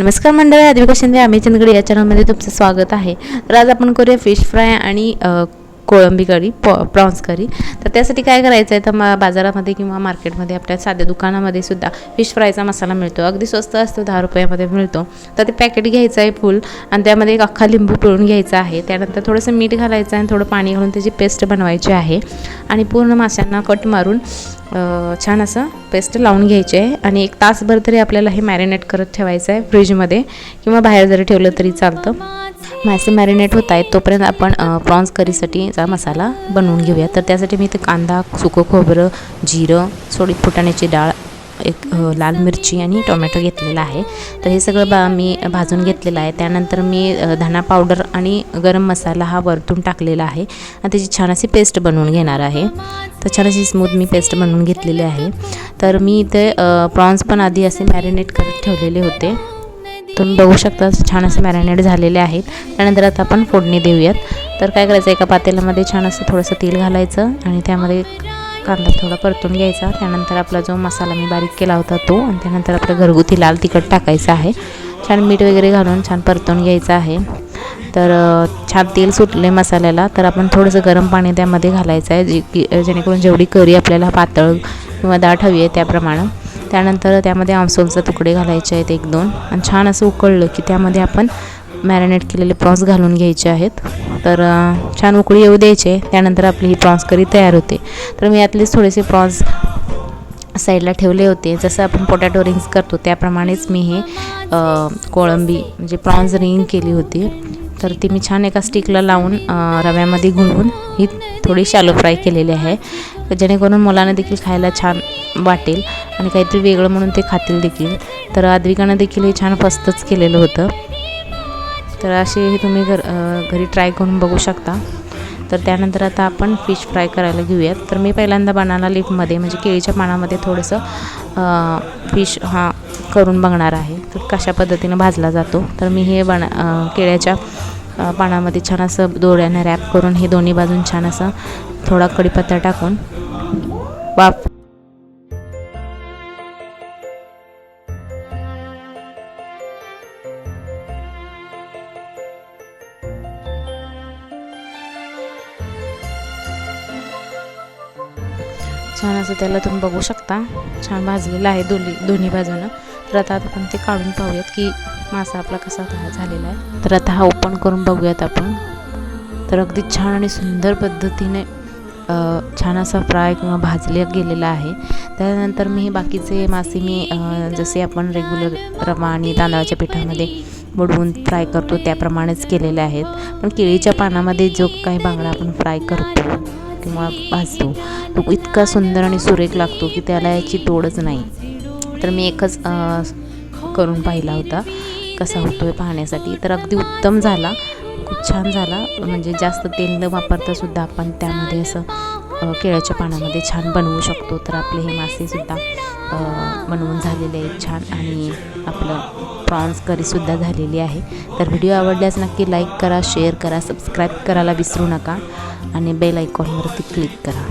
नमस्कार मंडळी आदिवासी शिंदे आम्ही चंदगड या चॅनलमध्ये तुमचं स्वागत आहे. तर आज आपण करूया फिश फ्राय आणि कोळंबी करी पॉ प्रॉन्स करी. तर त्यासाठी काय करायचं आहे तर मा बाजारामध्ये किंवा मार्केटमध्ये आपल्या साध्या दुकानामध्ये सुद्धा फिश फ्रायचा मसाला मिळतो. अगदी स्वस्त असतो दहा रुपयामध्ये मिळतो. तर ते पॅकेट घ्यायचं आहे फुल आणि त्यामध्ये एक अख्खा लिंबू पिळून घ्यायचा आहे. त्यानंतर थोडंसं मीठ घालायचं आहे आणि थोडं पाणी घालून त्याची पेस्ट बनवायची आहे. आणि पूर्ण माशांना कट मारून छान असं पेस्ट लावून घ्यायची आहे आणि एक तासभर तरी आपल्याला हे मॅरिनेट करत ठेवायचं आहे फ्रीजमध्ये किंवा बाहेर जरी ठेवलं तरी चालतं. मासे मॅरिनेट होत आहेत तोपर्यंत आपण प्रॉन्स करीसाठीचा मसाला बनवून घेऊया. तर त्यासाठी मी इथे कांदा सुकं खोबरं जिरं थोडी फुटाण्याची डाळ एक लाल मिरची आणि टोमॅटो घेतलेला आहे. तर हे सगळं बा मी भाजून घेतलेलं आहे. त्यानंतर मी अ, धना पावडर आणि गरम मसाला हा वरतून टाकलेला आहे. आणि त्याची छान अशी पेस्ट बनवून घेणार आहे. तर छान अशी स्मूथ मी पेस्ट बनवून घेतलेली आहे. तर मी इथे प्रॉन्स पण आधी असे मॅरिनेट करत ठेवलेले होते. तुम्ही बघू शकता छान असे मॅरिनेट झालेले आहेत. त्यानंतर आता आपण फोडणी देऊयात. तर काय करायचं एका पातेल्यामध्ये छान असं थोडंसं तेल घालायचं आणि त्यामध्ये कांदा थोडा परतून घ्यायचा. त्यानंतर आपला जो मसाला मी बारीक केला होता तो आणि त्यानंतर आपलं घरगुती लाल तिखट टाकायचं आहे. छान मीठ वगैरे घालून छान परतून घ्यायचं आहे. तर छान तेल सुटले मसाल्याला तर आपण थोडंसं गरम पाणी त्यामध्ये घालायचं आहे जे की जेणेकरून जेवढी करी आपल्याला पातळ किंवा दाट हवी आहे त्याप्रमाणे. त्यानंतर त्यामध्ये आमसोलचे तुकडे घालायचे आहेत एक दोन. आणि छान असं उकळलं की त्यामध्ये आपण मॅरिनेट केलेले प्रॉन्स घालून घ्यायचे आहेत. तर छान उकळी येऊ द्यायचे. त्यानंतर आपली ही प्रॉन्स करी तयार होते. तर मी यातलेच थोडेसे प्रॉन्स साईडला ठेवले होते. जसं आपण पोटॅटो रिंग्स करतो त्याप्रमाणेच मी हे कोळंबी म्हणजे प्रॉन्स रिंग केली होती. तर ती मी छान एका स्टिकला लावून रव्यामध्ये घुलवून ही थोडी शॅलो फ्राय केलेली आहे. जेणेकरून मुलांना देखील खायला छान वाटेल आणि काहीतरी वेगळं म्हणून ते खातील देखील. तर आद्विकानं देखील हे छान फस्तच केलेलं होतं. तर असे हे तुम्ही घर घरी ट्राय करून बघू शकता. तर त्यानंतर आता आपण फिश फ्राय करायला घेऊयात. तर मी पहिल्यांदा बनाना लीफमध्ये म्हणजे केळीच्या पानामध्ये थोडंसं फिश हा करून बघणार आहे. तर कशा पद्धतीनं भाजला जातो. तर मी हे बना केळ्याच्या पानामध्ये छान असं दोऱ्यानं रॅप करून हे दोन्ही बाजून छान असं थोडा कढीपत्ता टाकून वाफ छान असं त्याला तुम्ही बघू शकता. छान भाजलेलं आहे दोन्ही दोन्ही बाजूनं. तर आता आपण ते काढून पाहूयात की मासा आपला कसा झा- झालेला आहे. तर आता हा ओपन करून बघूयात आपण. तर अगदी छान आणि सुंदर पद्धतीने छान असा फ्राय किंवा भाजले गेलेला आहे. त्यानंतर मी हे बाकीचे मासे मी जसे आपण रेग्युलर रवा आणि तांदळाच्या पिठामध्ये बुडवून फ्राय करतो त्याप्रमाणेच केलेले आहेत. पण केळीच्या पानामध्ये जो काही बांगडा आपण फ्राय करतो किंवा भाजतो तो इतका सुंदर आणि सुरेख लागतो की त्याला याची तोडच नाही. तर मी एकच करून पाहिला होता. कसा होतो आहे पाहण्यासाठी. तर अगदी उत्तम झाला. खूप छान झाला. म्हणजे जास्त तेल न वापरतासुद्धा आपण त्यामध्ये असं केळ्याच्या पानामध्ये छान बनवू शकतो. तर आपले हे मासेसुद्धा बनवून झालेले आहेत छान आणि आपलं प्रॉन्स करीसुद्धा झालेली आहे. तर व्हिडिओ आवडल्यास नक्की लाईक करा शेअर करा सबस्क्राईब करायला विसरू नका आणि बेल आयकॉनवरती क्लिक करा.